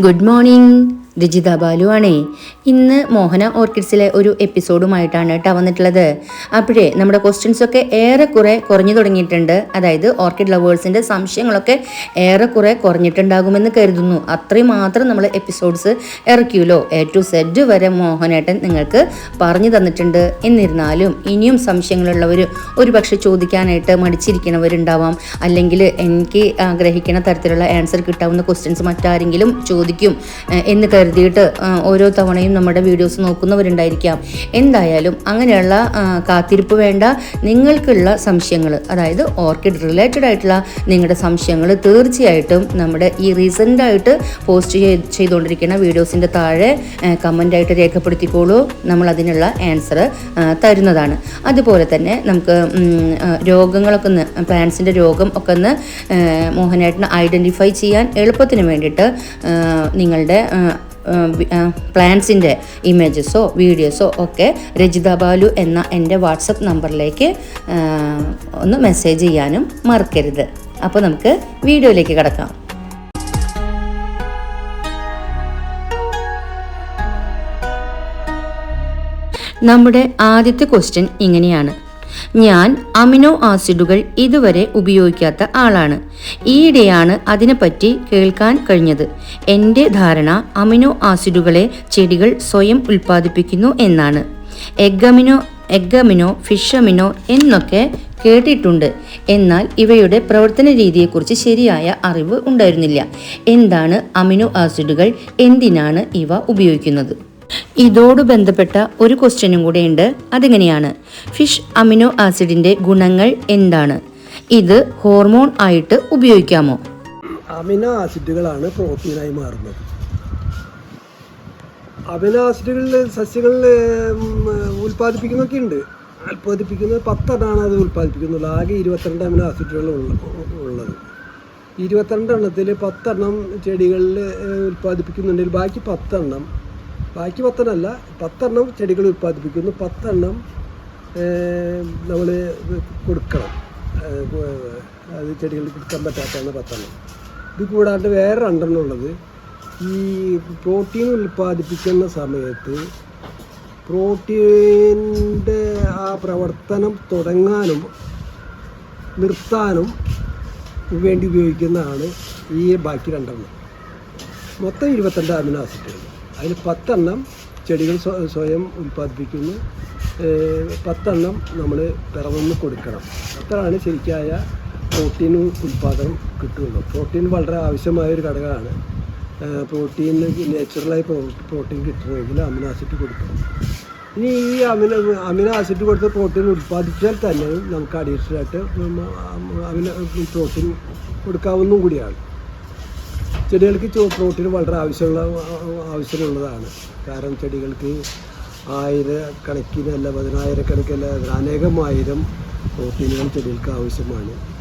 Good morning. Rajitha Balu ആണേ ഇന്ന് മോഹന ഓർക്കിഡ്സിലെ ഒരു എപ്പിസോഡുമായിട്ടാണ് കേട്ടോ വന്നിട്ടുള്ളത്. അപ്പോഴേ നമ്മുടെ ക്വസ്റ്റ്യൻസൊക്കെ ഏറെക്കുറെ കുറഞ്ഞു തുടങ്ങിയിട്ടുണ്ട്. അതായത് ഓർക്കിഡ് ലവേഴ്സിന്റെ സംശയങ്ങളൊക്കെ ഏറെക്കുറെ കുറഞ്ഞിട്ടുണ്ടാകുമെന്ന് കരുതുന്നു. അത്രയും മാത്രം നമ്മൾ എപ്പിസോഡ്സ് ഇറക്കിയല്ലോ. എ ടു സെഡ് വരെ മോഹനേട്ടൻ നിങ്ങൾക്ക് പറഞ്ഞു തന്നിട്ടുണ്ട്. എന്നിരുന്നാലും ഇനിയും സംശയങ്ങളുള്ളവർ ഒരുപക്ഷെ ചോദിക്കാനായിട്ട് മടിച്ചിരിക്കുന്നവരുണ്ടാവാം അല്ലെങ്കിൽ എനിക്ക് ആഗ്രഹിക്കുന്ന തരത്തിലുള്ള ആൻസർ കിട്ടാവുന്ന ക്വസ്റ്റ്യൻസ് മറ്റാരെങ്കിലും ചോദിക്കും എന്ന് കരുതിയിട്ട് ഓരോ തവണയും നമ്മുടെ വീഡിയോസ് നോക്കുന്നവരുണ്ടായിരിക്കാം. എന്തായാലും അങ്ങനെയുള്ള കാത്തിരിപ്പ് വേണ്ട. നിങ്ങൾക്കുള്ള സംശയങ്ങൾ അതായത് ഓർക്കിഡ് റിലേറ്റഡ് ആയിട്ടുള്ള നിങ്ങളുടെ സംശയങ്ങൾ തീർച്ചയായിട്ടും നമ്മുടെ ഈ റീസെന്റായിട്ട് പോസ്റ്റ് ചെയ്ത് ചെയ്തുകൊണ്ടിരിക്കുന്ന വീഡിയോസിന്റെ താഴെ കമന്റായിട്ട് രേഖപ്പെടുത്തിക്കോളൂ. നമ്മൾ അതിനുള്ള ആൻസർ തരുന്നതാണ്. അതുപോലെ തന്നെ നമുക്ക് രോഗങ്ങളൊക്കെ ഒന്ന് പ്ലാന്റ്സിന്റെ രോഗം ഒക്കെ ഒന്ന് മോഹനേട്ടന് ഐഡന്റിഫൈ ചെയ്യാൻ എളുപ്പത്തിന് വേണ്ടിയിട്ട് നിങ്ങളുടെ പ്ലാൻസിന്റെ ഇമേജസോ വീഡിയോസോ ഒക്കെ രജിത ബാലു എന്ന എന്റെ വാട്സപ്പ് നമ്പറിലേക്ക് ഒന്ന് മെസ്സേജ് ചെയ്യാനും മറക്കരുത്. അപ്പോൾ നമുക്ക് വീഡിയോയിലേക്ക് കിടക്കാം. നമ്മുടെ ആദ്യത്തെ ക്വസ്റ്റ്യൻ ഇങ്ങനെയാണ്. ഞാൻ അമിനോ ആസിഡുകൾ ഇതുവരെ ഉപയോഗിക്കാത്ത ആളാണ്. ഈയിടെയാണ് അതിനെപ്പറ്റി കേൾക്കാൻ കഴിഞ്ഞത്. എന്റെ ധാരണ അമിനോ ആസിഡുകളെ ചെടികൾ സ്വയം ഉൽപ്പാദിപ്പിക്കുന്നു എന്നാണ്. എഗമിനോ എഗമിനോ ഫിഷമിനോ എന്നൊക്കെ കേട്ടിട്ടുണ്ട്. എന്നാൽ ഇവയുടെ പ്രവർത്തന രീതിയെക്കുറിച്ച് ശരിയായ അറിവ് ഉണ്ടായിരുന്നില്ല. എന്താണ് അമിനോ ആസിഡുകൾ? എന്തിനാണ് ഇവ ഉപയോഗിക്കുന്നത്? ഇതോട് ബന്ധപ്പെട്ട ഒരു ക്വസ്റ്റ്യനും കൂടെയുണ്ട്. അതെങ്ങനെയാണ്? ഫിഷ് അമിനോ ആസിഡിന്റെ ഗുണങ്ങൾ എന്താണ്? ഇത് ഹോർമോൺ ആയിട്ട് ഉപയോഗിക്കാമോ? അമിനോ ആസിഡുകളാണ് പ്രോട്ടീനായി മാറുന്നത്. അമിനോ ആസിഡുകളിൽ സസ്യങ്ങളിൽ ഉൽപ്പാദിപ്പിക്കുന്നൊക്കെ ഉണ്ട്. ഉൽപ്പാദിപ്പിക്കുന്നത് പത്തെണ്ണമാണ് അത് ഉൽപ്പാദിപ്പിക്കുന്നുള്ളൂ ആകെ ഇരുപത്തിരണ്ട് അമിനോ ആസിഡുകൾ ഉള്ളത്. ഇരുപത്തിരണ്ട് എണ്ണത്തിൽ പത്തെണ്ണം ചെടികളിൽ ഉൽപ്പാദിപ്പിക്കുന്നുണ്ടെങ്കിൽ ബാക്കി പത്തെണ്ണം ബാക്കി പത്തെണ്ണമല്ല പത്തെണ്ണം ചെടികൾ ഉൽപ്പാദിപ്പിക്കുന്നു. പത്തെണ്ണം നമ്മൾ കൊടുക്കണം. അത് ചെടികൾ കൊടുക്കാൻ പറ്റാത്തതാണ് പത്തെണ്ണം. ഇത് കൂടാണ്ട് വേറെ രണ്ടെണ്ണം ഉള്ളത് ഈ പ്രോട്ടീൻ ഉൽപ്പാദിപ്പിക്കുന്ന സമയത്ത് പ്രോട്ടീന്റെ ആ പ്രവർത്തനം തുടങ്ങാനും നിർത്താനും വേണ്ടി ഉപയോഗിക്കുന്നതാണ് ഈ ബാക്കി രണ്ടെണ്ണം. മൊത്തം ഇരുപത്തിരണ്ട് അമിനോ ആസിഡുകൾ. അതിൽ പത്തെണ്ണം ചെടികൾ സ്വയം ഉൽപ്പാദിപ്പിക്കുന്നു. പത്തെണ്ണം നമ്മൾ പിറമെന്ന് കൊടുക്കണം. അത്രയാണ് ശരിക്കായ പ്രോട്ടീൻ ഉൽപ്പാദനം കിട്ടുള്ളൂ. പ്രോട്ടീൻ വളരെ ആവശ്യമായ ഒരു ഘടകമാണ് പ്രോട്ടീൻ നാച്ചുറലായി പ്രോ- പ്രോട്ടീൻ കിട്ടണമെങ്കിൽ അമിനോ ആസിഡ് കൊടുക്കണം. ഇനി ഈ അമിന അമിനോ ആസിഡ് കൊടുത്ത് പ്രോട്ടീൻ ഉൽപ്പാദിപ്പിച്ചാൽ തന്നെ നമുക്ക് അഡീഷണലായിട്ട് അമിനോ പ്രോട്ടീൻ കൊടുക്കാവുന്നതും കൂടിയാണ്. ചെടികൾക്ക് ചോ- പ്രോട്ടീൻ വളരെ ആവശ്യമുള്ള ആവശ്യമുള്ളതാണ്. കാരണം ചെടികൾക്ക് ആയിരക്കണക്കിനല്ല പതിനായിരക്കണക്കല്ല അനേകമായിരം പ്രോട്ടീനുകൾ ചെടികൾക്ക് ആവശ്യമാണ്.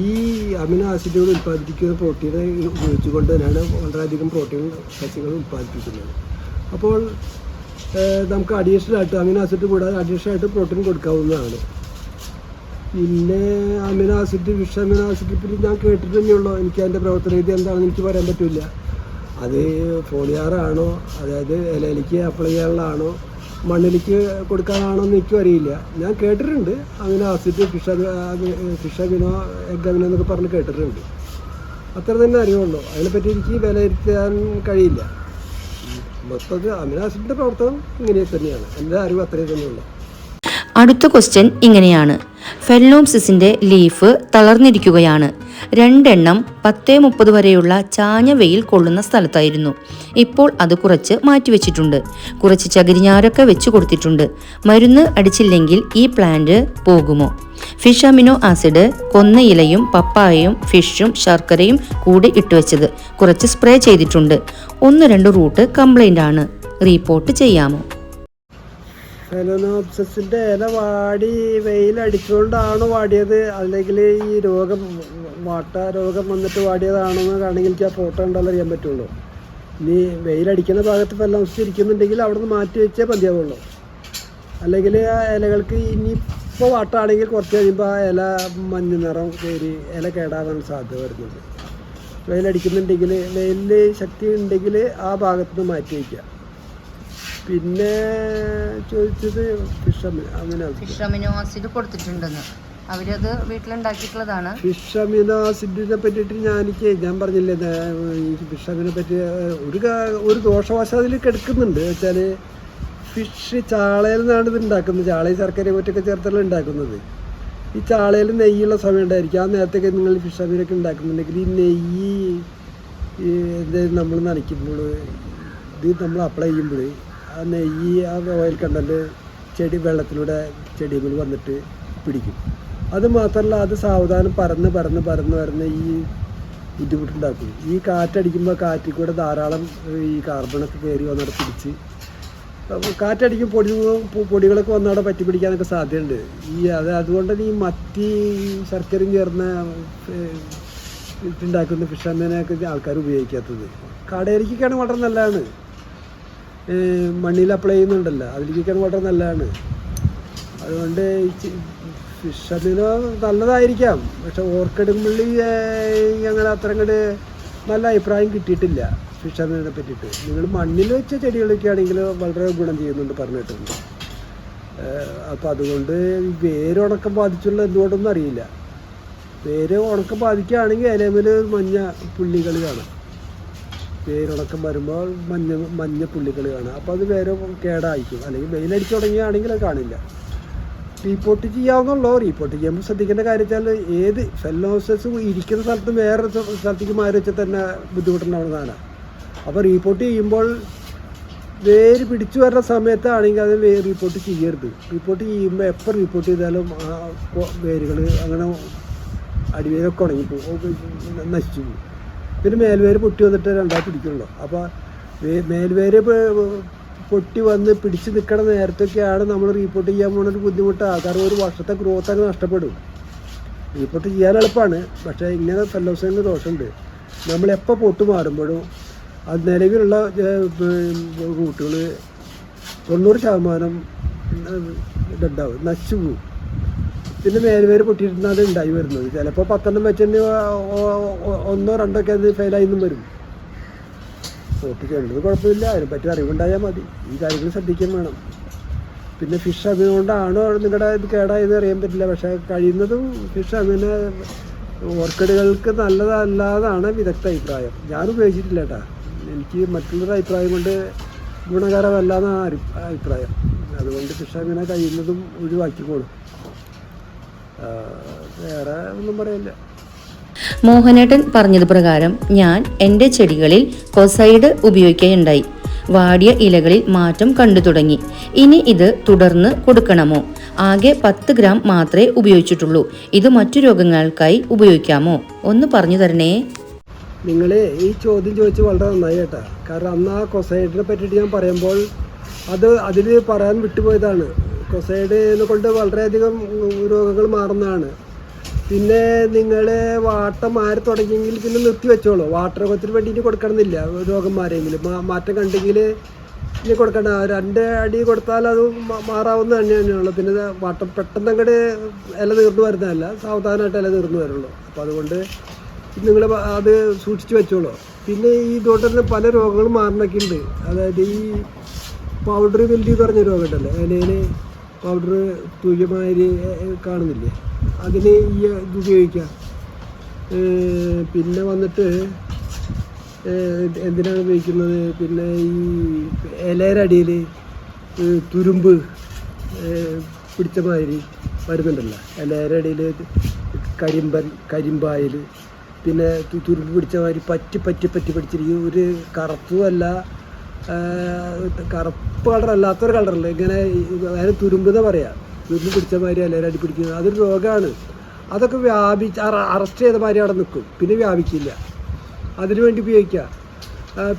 ഈ അമിനോ ആസിഡുകൾ ഉൽപ്പാദിപ്പിക്കുന്ന പ്രോട്ടീനെ ഉപയോഗിച്ചുകൊണ്ട് തന്നെയാണ് വളരെയധികം പ്രോട്ടീൻ സസ്യങ്ങൾ ഉൽപ്പാദിപ്പിക്കുന്നത്. അപ്പോൾ നമുക്ക് അഡീഷണൽ ആയിട്ട് അമിനോ ആസിഡ് കൂടാതെ അഡീഷണൽ ആയിട്ട് പ്രോട്ടീൻ കൊടുക്കാവുന്നതാണ്. പിന്നെ അമിനോ ആസിഡ് വിഷ അമിനോ ആസിഡ് പിന്നെ ഞാൻ കേട്ടിട്ട് തന്നെയുള്ളൂ. എനിക്ക് അതിന്റെ പ്രവർത്തന രീതി എന്താണെന്ന് എനിക്ക് പറയാൻ പറ്റില്ല അത് ഫോളിയാറാണോ അതായത് ഇലയിലേക്ക് അപ്ലൈ ചെയ്യാനുള്ളതാണോ മണ്ണിലേക്ക് കൊടുക്കാനാണോ എന്ന് എനിക്കും അറിയില്ല. ഞാൻ കേട്ടിട്ടുണ്ട്. Amino acid fish fish amino egg amino എന്നൊക്കെ പറഞ്ഞ് കേട്ടിട്ടുണ്ട്. അത്ര തന്നെ അറിയുള്ളൂ അതിനെപ്പറ്റി എനിക്ക് വിലയിരുത്താൻ കഴിയില്ല. മൊത്തത്തിൽ അമിനോ ആസിഡിന്റെ പ്രവർത്തനം ഇങ്ങനെ തന്നെയാണ്. എന്റെ അറിവ് അത്രയും തന്നെയുള്ളൂ. അടുത്ത ക്വസ്റ്റ്യൻ ഇങ്ങനെയാണ്. ഫെല്ലോംസിസിന്റെ ലീഫ് തളർന്നിരിക്കുകയാണ്. രണ്ടെണ്ണം പത്തേ മുപ്പത് വരെയുള്ള ചാഞ്ഞ വെയിൽ കൊള്ളുന്ന സ്ഥലത്തായിരുന്നു. ഇപ്പോൾ അത് കുറച്ച് മാറ്റിവെച്ചിട്ടുണ്ട് കുറച്ച് ചകിരിഞ്ഞാരൊക്കെ വെച്ചു കൊടുത്തിട്ടുണ്ട്. മരുന്ന് അടിച്ചില്ലെങ്കിൽ ഈ പ്ലാന്റ് പോകുമോ? ഫിഷ് അമിനോ ആസിഡ് കൊന്ന ഇലയും പപ്പായയും ഫിഷും ശർക്കരയും കൂടി ഇട്ടുവെച്ചത് കുറച്ച് സ്പ്രേ ചെയ്തിട്ടുണ്ട്. ഒന്ന് രണ്ട് റൂട്ട് കംപ്ലൈന്റ് ആണ്. റിപ്പോർട്ട് ചെയ്യാമോ? ഫെലനോപ്സിന്റെ ഇല വാടി വെയിലടിച്ചുകൊണ്ടാണോ വാടിയത്. അല്ലെങ്കിൽ ഈ രോഗം വാട്ട രോഗം വന്നിട്ട് വാടിയതാണോ എന്നാണെങ്കിൽ എനിക്ക് ആ ഫോട്ടോ കണ്ടാൽ അറിയാൻ പറ്റുള്ളൂ. ഇനി വെയിലടിക്കുന്ന ഭാഗത്ത് ഫെലോനോപ്സ് ഇരിക്കുന്നുണ്ടെങ്കിൽ അവിടെ നിന്ന് മാറ്റി വെച്ചേ മതിയാവുള്ളൂ. അല്ലെങ്കിൽ ആ ഇലകൾക്ക് ഇനിയിപ്പോൾ വാട്ടാണെങ്കിൽ കുറച്ച് കഴിയുമ്പോൾ ആ ഇല മഞ്ഞ നിറം കയറി ഇല കേടാവാൻ സാധ്യത വരുന്നുണ്ട്. വെയിലടിക്കുന്നുണ്ടെങ്കിൽ വെയിലിൽ ശക്തി ഉണ്ടെങ്കിൽ ആ ഭാഗത്ത് നിന്ന് മാറ്റി വയ്ക്കുക പിന്നെ ചോദിച്ചത് ഫിഷ് അങ്ങനെ ഫിഷ് അമിനോ ആസിഡ് കൊടുത്തിട്ടുണ്ടെന്ന്. അവരത് വീട്ടിലുണ്ടാക്കിയിട്ടുള്ളതാണ്. ഫിഷ് അമിനോ ആസിഡിനെ പറ്റിയിട്ട് ഞാൻ എനിക്ക് ഞാൻ പറഞ്ഞില്ലേ ഫിഷമിനെ ഫിഷ് അമിനെ പറ്റി ഒരു ഒരു ദോഷവശം അതിൽ കിടക്കുന്നുണ്ട്. വെച്ചാൽ ഫിഷ് ചാളയിൽ നിന്നാണ് ഇത് ഉണ്ടാക്കുന്നത്. ചാളയും ശർക്കര മറ്റൊക്കെ ചേർത്തല്ല ഉണ്ടാക്കുന്നത്. ഈ ചാളയിൽ നെയ്യുള്ള സമയം ഉണ്ടായിരിക്കും. ആ നേരത്തൊക്കെ നിങ്ങൾ ഫിഷ് അമീനൊക്കെ ഉണ്ടാക്കുന്നുണ്ടെങ്കിൽ ഈ നെയ്യ് ഈ എന്തായാലും നമ്മൾ നനയ്ക്കുമ്പോൾ ഇത് നമ്മൾ അപ്ലൈ ചെയ്യുമ്പോൾ നെയ്യ് ആ ഓയിൽ കണ്ടന്റ് ചെടി വെള്ളത്തിലൂടെ ചെടികൾ വന്നിട്ട് പിടിക്കും. അത് മാത്രമല്ല അത് സാവധാനം പറന്ന് പറന്ന് പറന്ന് പറന്ന് ഈ ബുദ്ധിമുട്ടുണ്ടാക്കും. ഈ കാറ്റടിക്കുമ്പോൾ കാറ്റിൽ കൂടെ ധാരാളം ഈ കാർബണൊക്കെ കയറി വന്നവിടെ പിടിച്ച് കാറ്റടിക്കും പൊടി പൊടികളൊക്കെ വന്നവിടെ പറ്റി പിടിക്കാനൊക്കെ സാധ്യതയുണ്ട്. ഈ അത് അതുകൊണ്ട് ഈ മത്തി ശർക്കരയും ചേർന്ന ഏഹ്, ഇട്ടുണ്ടാക്കുന്ന ഫിഷ് അമ്മേനെയൊക്കെ ആൾക്കാർ ഉപയോഗിക്കാത്തത്. കടയിലേക്കൊക്കെയാണ് വളരെ നല്ലതാണ്. മണ്ണിൽ അപ്ലൈ ചെയ്യുന്നുണ്ടല്ലോ. അതിലേക്കൊക്കെയാണ് വളരെ നല്ലതാണ്. അതുകൊണ്ട് ഫിഷ് അതിന് നല്ലതായിരിക്കാം. പക്ഷെ ഓർക്കിഡുമ്പള്ളി ഞങ്ങൾ അങ്ങനെ അത്ര അങ്ങോട്ട് നല്ല അഭിപ്രായം കിട്ടിയിട്ടില്ല ഫിഷ് അതിനെ പറ്റിയിട്ട്. നിങ്ങൾ മണ്ണിൽ വെച്ച ചെടികളൊക്കെ ആണെങ്കിൽ വളരെ ഗുണം ചെയ്യുന്നുണ്ട് പറഞ്ഞിട്ടുണ്ട്. അപ്പോൾ അതുകൊണ്ട് ഈ വേര് ഉണക്കം ബാധിച്ചുള്ള എന്തുകൊണ്ടൊന്നും അറിയില്ല. വേര് ഉണക്കം ബാധിക്കുകയാണെങ്കിൽ ഇലമേൽ മഞ്ഞ പുള്ളികൾ കാണാം. വേരുണക്കം വരുമ്പോൾ മഞ്ഞ മഞ്ഞ പുള്ളികൾ കാണാം അപ്പോൾ അത് വേറെ കേടായിരിക്കും. അല്ലെങ്കിൽ വെയിലടിച്ചു തുടങ്ങുകയാണെങ്കിൽ അത് കാണില്ല. റീപ്പോർട്ട് ചെയ്യാവുന്നുള്ളൂ. റീപ്പോർട്ട് ചെയ്യുമ്പോൾ ശ്രദ്ധിക്കേണ്ട കാര്യം വെച്ചാൽ ഏത് ഫെല്ലോസസ് ഇരിക്കുന്ന സ്ഥലത്ത് വേറെ സ്ഥ- സ്ഥലത്തേക്ക് മാറി വെച്ചാൽ തന്നെ ബുദ്ധിമുട്ടുണ്ടാവുന്നതാണ് അപ്പോൾ റീപ്പോർട്ട് ചെയ്യുമ്പോൾ വേര് പിടിച്ചു വരുന്ന സമയത്താണെങ്കിൽ അത് വേ റിപ്പോർട്ട് ചെയ്യരുത്. റിപ്പോർട്ട് ചെയ്യുമ്പോൾ എപ്പോൾ റിപ്പോർട്ട് ചെയ്താലും ആ വേരുകൾ അങ്ങനെ അടിവേരൊക്കെ ഉണങ്ങിപ്പോകും നശിച്ചു പോകും. പിന്നെ മേൽവേര് പൊട്ടി വന്നിട്ട് രണ്ടായി പിടിക്കുള്ളൂ. അപ്പോൾ മേൽവേര് പൊട്ടി വന്ന് പിടിച്ച് നിൽക്കണ നേരത്തൊക്കെയാണ് നമ്മൾ റീപ്പോർട്ട് ചെയ്യാൻ പോകുന്ന ഒരു ബുദ്ധിമുട്ട്. കാരണം ഒരു വർഷത്തെ ഗ്രോത്ത് അങ്ങ് നഷ്ടപ്പെടും. റീപ്പോർട്ട് ചെയ്യാൻ എളുപ്പമാണ് പക്ഷേ ഇങ്ങനെ ഫെല്ലോസിന് ദോഷമുണ്ട്. നമ്മളെപ്പോൾ പൊട്ട് മാറുമ്പോഴും അത് നിലവിലുള്ള റൂട്ടുകൾ തൊണ്ണൂറ് ശതമാനം ഇതുണ്ടാവും. നശിച്ചു പോകും പിന്നെ മേൽവേര് പൊട്ടിയിട്ടാണ് ഉണ്ടായി വരുന്നത്. ചിലപ്പോൾ പത്തെണ്ണം വെച്ചിട്ട് ഒന്നോ രണ്ടോ ഒക്കെ അത് ഫെയിലായി എന്നും വരും. പോട്ട് ചെയ്യേണ്ടത് കുഴപ്പമില്ല. അതിനെപ്പറ്റി അറിവുണ്ടായാൽ മതി. ഈ കാര്യങ്ങൾ ശ്രദ്ധിക്കാൻ വേണം. പിന്നെ ഫിഷ് അതുകൊണ്ടാണോ നിങ്ങളുടെ ഇത് കേടായെന്ന് അറിയാൻ പറ്റില്ല. പക്ഷേ കഴിയുന്നതും ഫിഷ് അങ്ങനെ ഓർക്കിഡുകൾക്ക് നല്ലതല്ലാതാണ് വിദഗ്ധ അഭിപ്രായം. ഞാൻ ഉപയോഗിച്ചിട്ടില്ല കേട്ടാ. എനിക്ക് മറ്റുള്ളവരുടെ അഭിപ്രായം കൊണ്ട് ഗുണകരമല്ലാന്നാണ് എന്നാണ് അഭിപ്രായം. അതുകൊണ്ട് ഫിഷ് അങ്ങനെ കഴിയുന്നതും ഒഴിവാക്കിക്കോളും. വേറെ ഒന്നും പറയില്ല. മോഹനേട്ടൻ പറഞ്ഞത് പ്രകാരം ഞാൻ എന്റെ ചെടികളിൽ കൊസൈഡ് ഉപയോഗിക്കുകയുണ്ടായി. വാടിയ ഇലകളിൽ മാറ്റം കണ്ടു തുടങ്ങി. ഇനി ഇത് തുടർന്ന് കൊടുക്കണമോ? ആകെ പത്ത് ഗ്രാം മാത്രമേ ഉപയോഗിച്ചിട്ടുള്ളൂ. ഇത് മറ്റു രോഗങ്ങൾക്കായി ഉപയോഗിക്കാമോ? ഒന്ന് പറഞ്ഞു തരണേ. നിങ്ങൾ ഈ ചോദ്യം ചോദിച്ച് വളരെ നന്നായി കേട്ടാ. കാരണം അന്ന് ആ കൊസൈഡിനെ പറ്റിയിട്ട് ഞാൻ പറയുമ്പോൾ അത് അതിൽ പറയാൻ വിട്ടുപോയതാണ്. കൊസൈഡിനെ കൊണ്ട് വളരെയധികം രോഗങ്ങൾ മാറുന്നതാണ്. പിന്നെ നിങ്ങൾ വാട്ടം മാറി തുടങ്ങിയെങ്കിൽ പിന്നെ നിർത്തി വെച്ചോളൂ. വാട്ടർ രോഗത്തിന് വേണ്ടിയിട്ട് കൊടുക്കണമെന്നില്ല. രോഗം മാറിയെങ്കിൽ മാറ്റം കണ്ടെങ്കിൽ ഇനി കൊടുക്കണ്ട. രണ്ട് അടി കൊടുത്താൽ അത് മാറാവുന്ന തന്നെ തന്നെയുള്ളൂ പിന്നെ വാട്ടം പെട്ടെന്ന് അങ്ങോട്ട് ഇല തീർന്നു വരുന്നതല്ല. സാവധാനമായിട്ട് ഇല തീർന്നു വരുള്ളൂ. അപ്പോൾ അതുകൊണ്ട് നിങ്ങൾ അത് സൂക്ഷിച്ച് വെച്ചോളൂ. പിന്നെ ഈ ഇതുകൊണ്ട് തന്നെ പല രോഗങ്ങളും മാറണൊക്കെ ഉണ്ട് അതായത് ഈ പൗഡർ വെല്ലി എന്ന് പറഞ്ഞ രോഗം ഉണ്ടല്ലോ. ഇലയിൽ പൗഡർ തുല്യമായ കാണുന്നില്ലേ? അതിന് ഈ ഇത് ഉപയോഗിക്കാം. പിന്നെ വന്നിട്ട് എന്തിനാണ് ഉപയോഗിക്കുന്നത്? പിന്നെ ഈ ഇലയുടെ അടിയിൽ തുരുമ്പ് പിടിച്ച മാതിരി വരുന്നുണ്ടല്ലോ. ഇലയുടെ അടിയിൽ കരിമ്പൻ കരിമ്പായൽ പിന്നെ തുരുമ്പ് പിടിച്ച മാതിരി പറ്റി പറ്റി പറ്റി പിടിച്ചിരിക്കും. ഒരു കറുപ്പുമല്ല കറുപ്പ് കളർ അല്ലാത്തൊരു കളറല്ല? ഇങ്ങനെ അതിന് തുരുമ്പ് എന്ന് പറയാം. തുരുമ്പ് പിടിച്ച മാതിരി ഇലയുടെ അടി പിടിക്കുന്നത് അതൊരു രോഗമാണ് അതൊക്കെ വ്യാപിച്ച് അറസ്റ്റ് ചെയ്ത മാതിരി അവിടെ നിൽക്കും പിന്നെ വ്യാപിക്കില്ല. അതിനു വേണ്ടി ഉപയോഗിക്കുക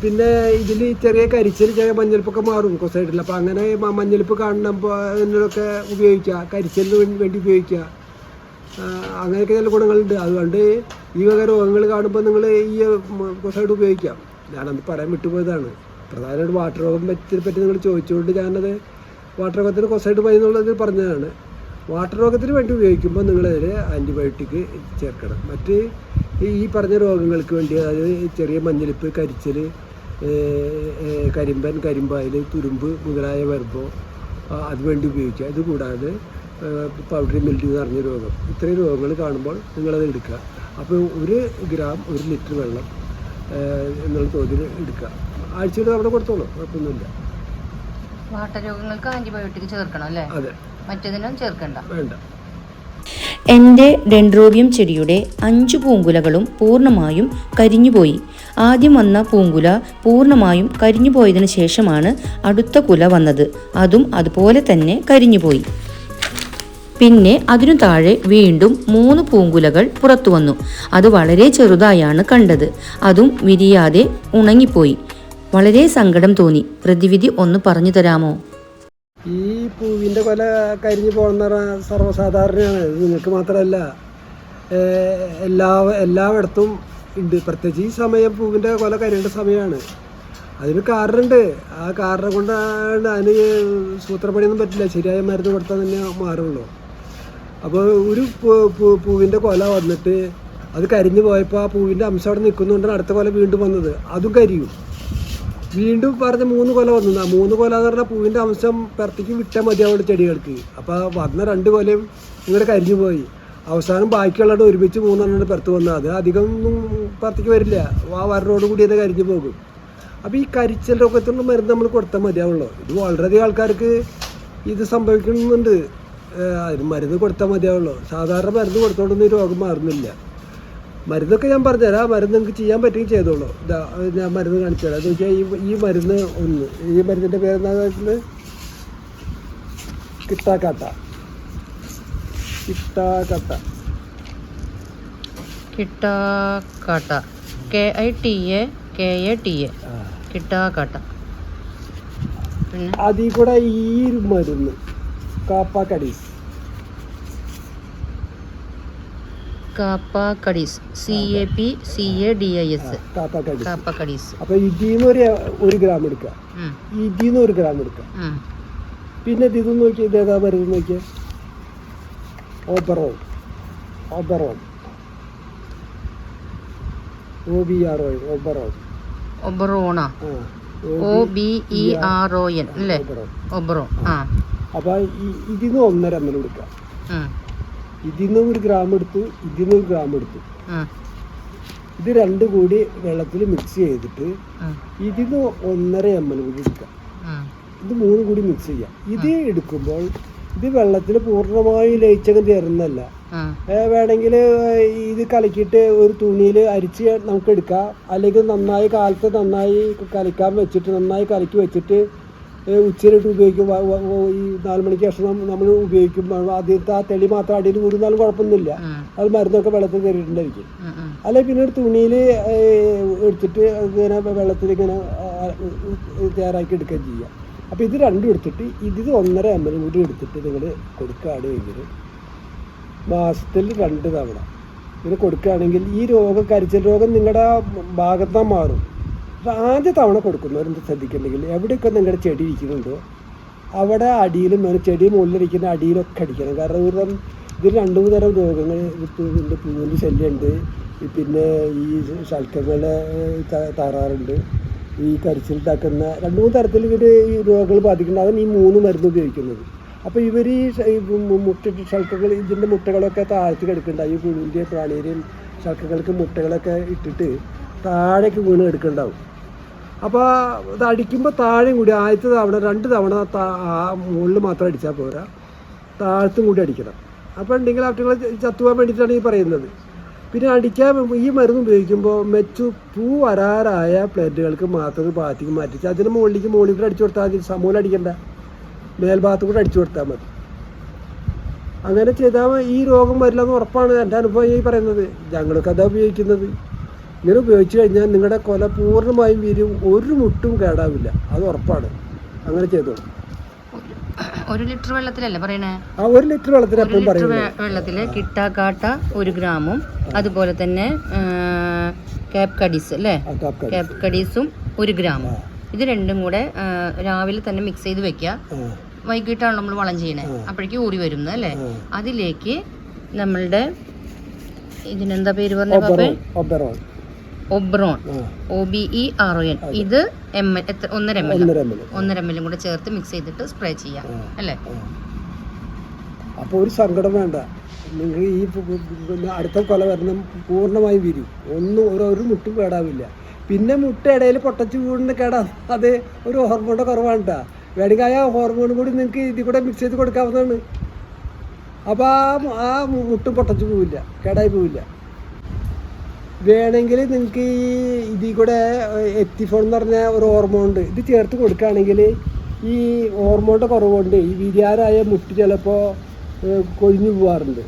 പിന്നെ ഇതിൽ ചെറിയ കരിച്ചൽ ചെറിയ മഞ്ഞളിപ്പൊക്കെ മാറും കൊസൈഡിൽ അപ്പോൾ അങ്ങനെ മഞ്ഞൾപ്പ് കാണുമ്പോൾ അതിനൊക്കെ ഉപയോഗിക്കുക കരിച്ചലിന് വേണ്ടി ഉപയോഗിക്കുക അങ്ങനെയൊക്കെ നല്ല ഗുണങ്ങളുണ്ട്. അതുകൊണ്ട് ഈ വക രോഗങ്ങൾ കാണുമ്പോൾ നിങ്ങൾ ഈ കൊസൈഡ് ഉപയോഗിക്കാം. ഞാനത് പറയാൻ വിട്ടുപോയതാണ്. പ്രധാനമായിട്ട് വാട്ടർ രോഗം പറ്റി പറ്റി നിങ്ങൾ ചോദിച്ചുകൊണ്ട് ഞാനത് വാട്ടർ രോഗത്തിന് കുറച്ചായിട്ട് പോയി എന്നുള്ളത് പറഞ്ഞതാണ്. വാട്ടർ രോഗത്തിന് വേണ്ടി ഉപയോഗിക്കുമ്പോൾ നിങ്ങളതിൽ ആന്റിബയോട്ടിക് ചേർക്കണം. മറ്റ് ഈ പറഞ്ഞ രോഗങ്ങൾക്ക് വേണ്ടി അതായത് ചെറിയ മഞ്ഞളിപ്പ് കരിച്ചൽ കരിമ്പൻ കരിമ്പായൽ തുരുമ്പ് മുതലായ വരുമ്പോൾ അതുവേണ്ടി ഉപയോഗിക്കുക. ഇതുകൂടാതെ പൗഡറി മിൽഡ്യൂ എന്ന് പറഞ്ഞ രോഗം. ഇത്രയും രോഗങ്ങൾ കാണുമ്പോൾ നിങ്ങളത് എടുക്കുക. അപ്പോൾ ഒരു ഗ്രാം ഒരു ലിറ്റർ വെള്ളം എന്നുള്ള തോതിൽ എടുക്കുക. ആഴ്ചയിൽ അവിടെ കൊടുത്തോളൂ കുഴപ്പമൊന്നുമില്ല. വാട്ടരോഗങ്ങൾക്ക് ആന്റിബയോട്ടിക് ചേർക്കണം അല്ലേ? അതെ. മറ്റേതിനും ചേർക്കണ്ട. വേണ്ട. എന്റെ ഡെൻഡ്രോബിയം ചെടിയുടെ അഞ്ച് പൂങ്കുലകളും പൂർണമായും കരിഞ്ഞുപോയി. ആദ്യം വന്ന പൂങ്കുല പൂർണമായും കരിഞ്ഞുപോയതിനു ശേഷമാണ് അടുത്ത കുല വന്നത്. അതും അതുപോലെ തന്നെ കരിഞ്ഞുപോയി. പിന്നെ അതിനു താഴെ വീണ്ടും മൂന്ന് പൂങ്കുലകൾ പുറത്തു വന്നു. അത് വളരെ ചെറുതായാണ് കണ്ടത്. അതും വിരിയാതെ ഉണങ്ങിപ്പോയി. വളരെ സങ്കടം തോന്നി. പ്രതിവിധി ഒന്ന് പറഞ്ഞു തരാമോ? ഈ പൂവിന്റെ കൊല കരിഞ്ഞു പോകുന്ന സർവസാധാരണയാണ്. നിങ്ങൾക്ക് മാത്രമല്ല എല്ലാ എല്ലായിടത്തും ഉണ്ട്. പ്രത്യേകിച്ച് ഈ സമയം പൂവിന്റെ കൊല കരിയേണ്ട സമയമാണ്. അതിന് കാരണമുണ്ട്. ആ കാരണം കൊണ്ടാണ് അതിന് സൂത്രപ്പണിയൊന്നും പറ്റില്ല. ശരിയായ മരുന്ന് കൊടുത്താൽ തന്നെ മാറുള്ളൂ. അപ്പോൾ ഒരു പൂവിന്റെ കൊല വന്നിട്ട് അത് കരിഞ്ഞു പോയപ്പോൾ ആ പൂവിന്റെ അംശം അവിടെ നിൽക്കുന്നുകൊണ്ടാണ് അടുത്ത കൊല വീണ്ടും വന്നത്. അതും കരിയും. വീണ്ടും പറഞ്ഞ മൂന്ന് കൊല വന്നു മൂന്ന് കൊല എന്ന് പറഞ്ഞാൽ പൂവിന്റെ അംശം പുറത്തേക്ക് വിട്ടാൽ മതിയാവുള്ളൂ ചെടികൾക്ക്. അപ്പോൾ വന്ന രണ്ട് കൊലയും ഇങ്ങനെ കരിഞ്ഞു പോയി. അവസാനം ബാക്കിയുള്ളത് ഒരുമിച്ച് മൂന്നെണ്ണം പുറത്ത് വന്നത്. അത് അധികം ഒന്നും പുറത്തേക്ക് വരില്ല. ആ വരനോട് കൂടി അത് കരിഞ്ഞു പോകും. അപ്പോൾ ഈ കരിച്ചൽ രോഗത്തിനുള്ള മരുന്ന് നമ്മൾ കൊടുത്താൽ മതിയാവുള്ളൂ. ഇത് വളരെയധികം ആൾക്കാർക്ക് ഇത് സംഭവിക്കുന്നുണ്ട്. അതിന് മരുന്ന് കൊടുത്താൽ മതിയാവുള്ളൂ. സാധാരണ മരുന്ന് കൊടുത്തോണ്ടൊന്നും ഈ രോഗം മാറുന്നില്ല. മരുന്നൊക്കെ ഞാൻ പറഞ്ഞുതരാം. മരുന്ന് നിങ്ങൾക്ക് ചെയ്യാൻ പറ്റുകയും ചെയ്തോളൂ. ഇതാ ഞാൻ മരുന്ന് കാണിച്ചു തരാം. എന്ന് വെച്ചാൽ ഈ ഈ മരുന്ന് ഒന്ന്. ഈ മരുന്നിന്റെ പേരെന്താ വെച്ചാൽ Kitakata. Kitakata. Kitakata. K I T A K A T A. Kitakata. അതിൽ കൂടെ ഈ മരുന്ന്. Capcadis. Capcadis C A P C A D I S Capcadis. Capcadis അപ്പോൾ ഇതിൽ നിന്ന് ഒരു ഒരു ഗ്രാം എടുക്കുക ഇതിന്ന് ഒരു ഗ്രാം എടുക്കുക പിന്നെ ഇത് നോക്കിയാൽ ഇതേതാ മരുന്ന് നോക്കിയ? Oberon Oberon O B R O Oberon Oberon O B E R O N അല്ലേ? ഓബറോൺ ഒബറോ ആ. അപ്പോൾ ഇതിൽ നിന്ന് ഒന്നര എം എൽ എടുക്കുക നിന്ന് ഒരു ഗ്രാം എടുത്തു ഇതിൽ നിന്ന് ഒരു ഗ്രാം എടുത്തു. ഇത് രണ്ടും കൂടി വെള്ളത്തിൽ മിക്സ് ചെയ്തിട്ട് ഇതിന്ന് ഒന്നര എം എൽ കൂടി എടുക്കാം ഇത് മൂന്നും കൂടി മിക്സ് ചെയ്യാം. ഇത് എടുക്കുമ്പോൾ ഇത് വെള്ളത്തിൽ പൂർണമായും ലയിച്ചങ്ങ് തരുന്നല്ല വേണമെങ്കിൽ ഇത് കലക്കിയിട്ട് ഒരു തുണിയിൽ അരിച്ച് നമുക്ക് എടുക്കാം. അല്ലെങ്കിൽ നന്നായി കാലത്ത് നന്നായി കലക്കാൻ വെച്ചിട്ട് നന്നായി കലക്കി വെച്ചിട്ട് ഉച്ചയിലിട്ട് ഉപയോഗിക്കും. ഈ നാല് മണിക്ക് ശേഷം നമ്മൾ ഉപയോഗിക്കും. ആദ്യത്തെ ആ തെളി മാത്രം അടിയിൽ ഊരുന്നാലും കുഴപ്പമൊന്നുമില്ല. അത് മരുന്നൊക്കെ വെള്ളത്തിൽ കയറിയിട്ടുണ്ടായിരിക്കും ഉം. പിന്നെ തുണിയിൽ എടുത്തിട്ട് ഇങ്ങനെ വെള്ളത്തിൽ ഇങ്ങനെ തയ്യാറാക്കി എടുക്കുകയും ചെയ്യാം അപ്പോൾ ഇത് രണ്ടും എടുത്തിട്ട് ഇത് ഒന്നര എം എൽ കൂടി എടുത്തിട്ട് നിങ്ങൾ കൊടുക്കുകയാണെങ്കിൽ മാസത്തിൽ രണ്ട് തവണ. ഇത് കൊടുക്കുകയാണെങ്കിൽ ഈ രോഗം കരിച്ചൽ രോഗം നിങ്ങളുടെ ഭാഗത്താ മാറും. അപ്പോൾ ആദ്യ തവണ കൊടുക്കുന്നവരെന്ത് ശ്രദ്ധിക്കുന്നുണ്ടെങ്കിൽ എവിടെയൊക്കെ നിങ്ങളുടെ ചെടി ഇരിക്കുന്നുണ്ടോ അവിടെ അടിയിലും ചെടി മുകളിലിരിക്കുന്ന അടിയിലൊക്കെ അടിക്കണം. കാരണം ഒരു ഇതിൽ രണ്ട് മൂന്ന് തരം രോഗങ്ങൾ ഇതിന്റെ പൂവിന്റെ ശല്യമുണ്ട് പിന്നെ ഈ ശൽക്കങ്ങളെ താറാറുണ്ട് ഈ കരിച്ചിലുണ്ടാക്കുന്ന രണ്ട് മൂന്ന് തരത്തിൽ ഇവർ ഈ രോഗങ്ങൾ ബാധിക്കുന്നുണ്ട്. അതാണ് ഈ മൂന്ന് മരുന്ന് ഉപയോഗിക്കുന്നത്. അപ്പോൾ ഇവർ ഈ മുട്ട ശൽക്കകൾ ഇതിന്റെ മുട്ടകളൊക്കെ താഴ്ത്തി കിടക്കുന്നുണ്ടാവും ഈ പുഴുവിന്റെ പ്രാണിയുടെയും ശൽക്കകൾക്ക് മുട്ടകളൊക്കെ ഇട്ടിട്ട് താഴേക്ക് വീണ് എടുക്കുന്നുണ്ടാവും അപ്പോൾ ഇത് അടിക്കുമ്പോൾ താഴെയും കൂടി ആദ്യത്തെ തവണ രണ്ട് തവണ മുകളിൽ മാത്രം അടിച്ചാൽ പോരാ. താഴത്തും കൂടി അടിക്കണം. അപ്പോൾ ഉണ്ടെങ്കിൽ അവറ്റകൾ ചത്തുവാൻ വേണ്ടിയിട്ടാണ് ഈ പറയുന്നത്. പിന്നെ അടിക്കാൻ ഈ മരുന്ന് ഉപയോഗിക്കുമ്പോൾ മെച്ചു പൂ വരാറായ പ്ലേറ്റുകൾക്ക് മാത്രം ഭാഗത്തേക്ക് മാറ്റിച്ച് അതിന് മുകളിലേക്ക് മുകളിൽ കൂടെ അടിച്ചു കൊടുത്താൽ മതി. സമൂലം അടിക്കണ്ട. മേൽഭാഗത്ത് കൂടെ അടിച്ചു കൊടുത്താൽ മതി. അങ്ങനെ ചെയ്താൽ ഈ രോഗം വരില്ല എന്ന് ഉറപ്പാണ് എന്റെ അനുഭവം ഈ പറയുന്നത്. ഞങ്ങളൊക്കെ അതാ ഉപയോഗിക്കുന്നത്. ഇങ്ങനെ ഉപയോഗിച്ച് കഴിഞ്ഞാൽ നിങ്ങളുടെ കൊല പൂർണമായും വീരും ഒരു മുട്ടും കേടാവില്ല. അത് ഉറപ്പാണ്. അങ്ങനെ ചെയ്തോളൂ. ഒരു ലിറ്റർ വെള്ളത്തിലല്ലേ പറയണേ? ആ ഒരു ലിറ്റർ വെള്ളത്തിൽ ലിറ്റർ വെള്ളത്തിൽ കിട്ടാക്കാട്ട ഒരു ഗ്രാമും അതുപോലെ തന്നെ ക്യാപ് കാപ്പ് കടീസ് അല്ലേ? കാപ്പ് കാപ്പ് കടീസും ഒരു ഗ്രാമും. ഇത് രണ്ടും കൂടെ രാവിലെ തന്നെ മിക്സ് ചെയ്ത് വെക്കുക. വൈകിട്ടാണ് നമ്മൾ വളം ചെയ്യണേ. അപ്പോഴേക്ക് ഊറി വരുന്നത് അല്ലേ? അതിലേക്ക് നമ്മളുടെ ഇതിനെന്താ പേര് പറഞ്ഞ പാപ്പേ? Oberon. O B E R O N. ഇത് എം എൽ എത്ര ഒന്നര എം എൽ ഒന്നര എം എല്ലും കൂടെ ചേർത്ത് മിക്സ് ചെയ്തിട്ട് സ്പ്രേ ചെയ്യാം. അല്ലേ? അപ്പോൾ ഒരു സങ്കടം വേണ്ട. നിങ്ങൾ ഈ അടുത്ത കൊല വരണം പൂർണമായും വിരും. ഒന്നും ഒരു ഒരു മുട്ടും കേടാവില്ല. പിന്നെ മുട്ട ഇടയിൽ പൊട്ടച്ച് വീടിന് കേടാ. അത് ഒരു ഹോർമോണിന്റെ കുറവാണ് കേട്ടോ വേണമെങ്കിൽ ആ ഹോർമോണും കൂടി നിങ്ങൾക്ക് ഇതിൽ കൂടെ മിക്സ് ചെയ്ത് കൊടുക്കാവുന്നതാണ്. അപ്പോൾ ആ ആ മുട്ടും പൊട്ടച്ച് പോവില്ല. കേടായി പോവില്ല. വേണമെങ്കിൽ നിങ്ങൾക്ക് ഈ ഇതിൽ കൂടെ എത്തിഫോൺ എന്ന് പറഞ്ഞ ഒരു ഹോർമോൺ ഉണ്ട്. ഇത് ചേർത്ത് കൊടുക്കുകയാണെങ്കിൽ ഈ ഹോർമോണിന്റെ കുറവുകൊണ്ട് ഈ വിരിയാരായ മുട്ടി ചിലപ്പോൾ കൊഴിഞ്ഞു പോകാറുണ്ട്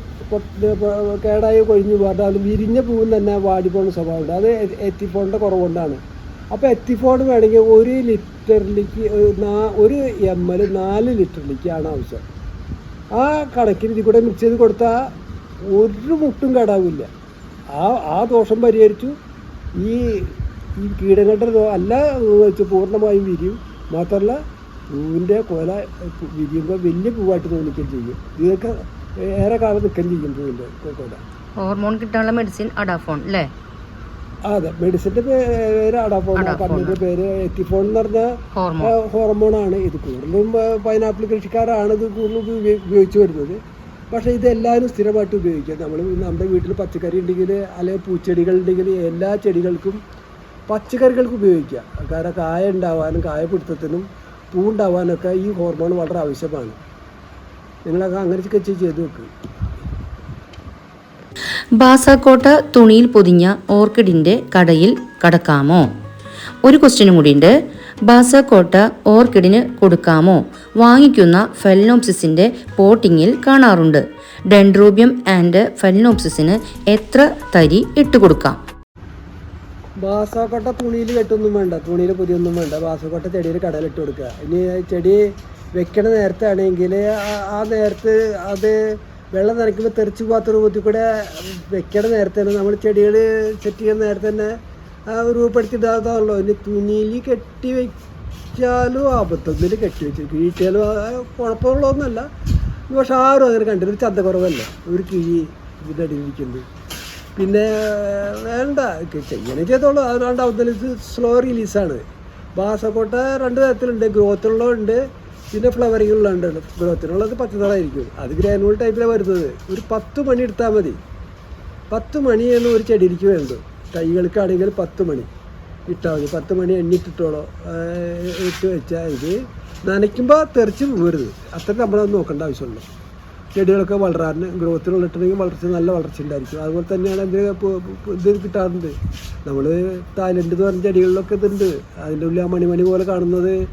കേടായ കൊഴിഞ്ഞു പോകാറുണ്ട് അത് വിരിഞ്ഞ പൂവും തന്നെ വാടി സ്വഭാവമുണ്ട്. അത് എത്തിഫോണിന്റെ കുറവുകൊണ്ടാണ്. അപ്പോൾ എത്തിഫോൺ വേണമെങ്കിൽ ഒരു ലിറ്ററിലേക്ക് ഒരു എം എൽ നാല് ലിറ്ററിലേക്കാണ് ആവശ്യം. ആ കണക്കിന് ഇതിൽ കൂടെ മിക്സ് ചെയ്ത് കൊടുത്താൽ ഒരു മുട്ടും കേടാവില്ല. ആ ആ ദോഷം പരിഹരിച്ചു. ഈ ഈ കീടങ്ങളുടെ അല്ല വെച്ച് പൂർണമായും വിരിയും. മാത്രമല്ല പൂവിന്റെ കൊല വിരിയുമ്പോൾ വലിയ പൂവായിട്ട് തോന്നിക്കുകയും ചെയ്യും. ഇതൊക്കെ ഏറെ കാലം നിൽക്കുകയും ചെയ്യും പൂവിന്റെ കൊല. ഹോർമോൺ കിട്ടാനുള്ള മെഡിസിൻ അഡാഫോൺ അല്ലേ? അതെ. മെഡിസിന്റെ പേര് അഡാഫോൺ കമ്പനിയുടെ പേര് എത്തിഫോൺ എന്ന് പറഞ്ഞ ഹോർമോൺ. ആണ് ഇത് കൂടുതലും പൈനാപ്പിൾ കൃഷിക്കാരാണ് ഇത് കൂടുതലും ഉപയോഗിച്ചു വരുന്നത്. പക്ഷേ ഇത് എല്ലാവരും സ്ഥിരമായിട്ട് ഉപയോഗിക്കുക. നമ്മൾ നമ്മുടെ വീട്ടിൽ പച്ചക്കറി ഉണ്ടെങ്കിൽ അല്ലെങ്കിൽ പൂച്ചെടികൾ ഉണ്ടെങ്കിൽ എല്ലാ ചെടികൾക്കും പച്ചക്കറികൾക്ക് ഉപയോഗിക്കുക. കാരണം കായ ഉണ്ടാവാനും കായ പിടുത്തത്തിനും പൂ ഉണ്ടാവാനൊക്കെ ഈ ഹോർമോൺ വളരെ ആവശ്യമാണ്. നിങ്ങളൊക്കെ അങ്ങനെയൊക്കെ ചെയ്ത് വെക്കുക ബാസാക്കോട്ട തുണിയിൽ പൊതിഞ്ഞ ഓർക്കിഡിന്റെ കടയിൽ കടക്കാമോ? ഒരു ക്വസ്റ്റ്യനും കൂടിയുണ്ട്. ബാസാക്കോട്ട ഓർക്കിഡിന് കൊടുക്കാമോ? വാങ്ങിക്കുന്ന ഫെൽനോപ്സിസിന്റെ പോട്ടിങ്ങിൽ കാണാറുണ്ട്. ഡെൻഡ്രോബിയം ആൻഡ് ഫെൽനോപ്സിസിന് എത്ര തരി ഇട്ട് കൊടുക്കാം? ബാസക്കോട്ട തുണിയിൽ കെട്ടൊന്നും വേണ്ട. തുണിയിൽ പുതിയൊന്നും വേണ്ട. ബാസക്കോട്ട ചെടിയിൽ കടലിട്ട് കൊടുക്കുക. ഇനി ചെടി വെക്കണ നേരത്തെ ആണെങ്കിൽ ആ നേരത്ത് അത് വെള്ളം നനയ്ക്കുമ്പോൾ തെറിച്ച് പോകാത്ത രൂപത്തിൽ കൂടെ വെക്കണ നേരത്തെ നമ്മൾ ചെടികൾ സെറ്റ് ചെയ്യുന്ന നേരത്തെ തന്നെ ആ രൂപപ്പെടുത്തിയിടാതാണല്ലോ ഇനി തുണിയിൽ കെട്ടി വെച്ചാലും അബദ്ധത്തിൽ കെട്ടി വെച്ച് കിഴിച്ചാലും കുഴപ്പമുള്ളതൊന്നുമല്ല. പക്ഷെ ആരും അങ്ങനെ കണ്ടില്ല ഒരു ചന്തക്കുറവല്ല? ഒരു കിഴി ഇതിന്റെ അടിയിരിക്കുന്നത് പിന്നെ വേണ്ട. ചെയ്യണേ ചെയ്തോളൂ. അത് രണ്ടാമത്തെ ഇത് സ്ലോ റിലീസാണ് ബാസക്കോട്ട രണ്ട് തരത്തിലുണ്ട്. ഗ്രോത്തുള്ളതുണ്ട് പിന്നെ ഫ്ലവറിംഗ് ഉള്ളതുണ്ട്. ഗ്രോത്തിനുള്ളത് പച്ചത്തളായിരിക്കും അത് ഗ്രാനുവൽ ടൈപ്പിലാണ് വരുന്നത്. ഒരു പത്ത് മണി എടുത്താൽ മതി. പത്ത് മണിയാണ് ഒരു ചെടിക്ക് വേണ്ടത്. തൈകൾക്കാണെങ്കിൽ പത്ത് മണി ഇട്ടാൽ മതി. പത്ത് മണി എണ്ണിട്ടിട്ടോളോ. ഇട്ട് വെച്ചാൽ ഇത് നനയ്ക്കുമ്പോൾ തെറിച്ച് വീഴരുത് അത്ര നമ്മളത് നോക്കേണ്ട ആവശ്യമുള്ളൂ. ചെടികളൊക്കെ വളരാൻ ഗ്രോത്തിനുള്ളിട്ടുണ്ടെങ്കിൽ വളർച്ച നല്ല വളർച്ച ഉണ്ടായിരിക്കും. അതുപോലെ തന്നെയാണ് പു- ഇത് കിട്ടാറുണ്ട്. നമ്മൾ തായ്ലൻഡ് എന്ന് പറഞ്ഞ ചെടികളിലൊക്കെ ഇതുണ്ട്. അതിന്റെ ഉള്ളിൽ ആ മണിമണി പോലെ കാണുന്നത്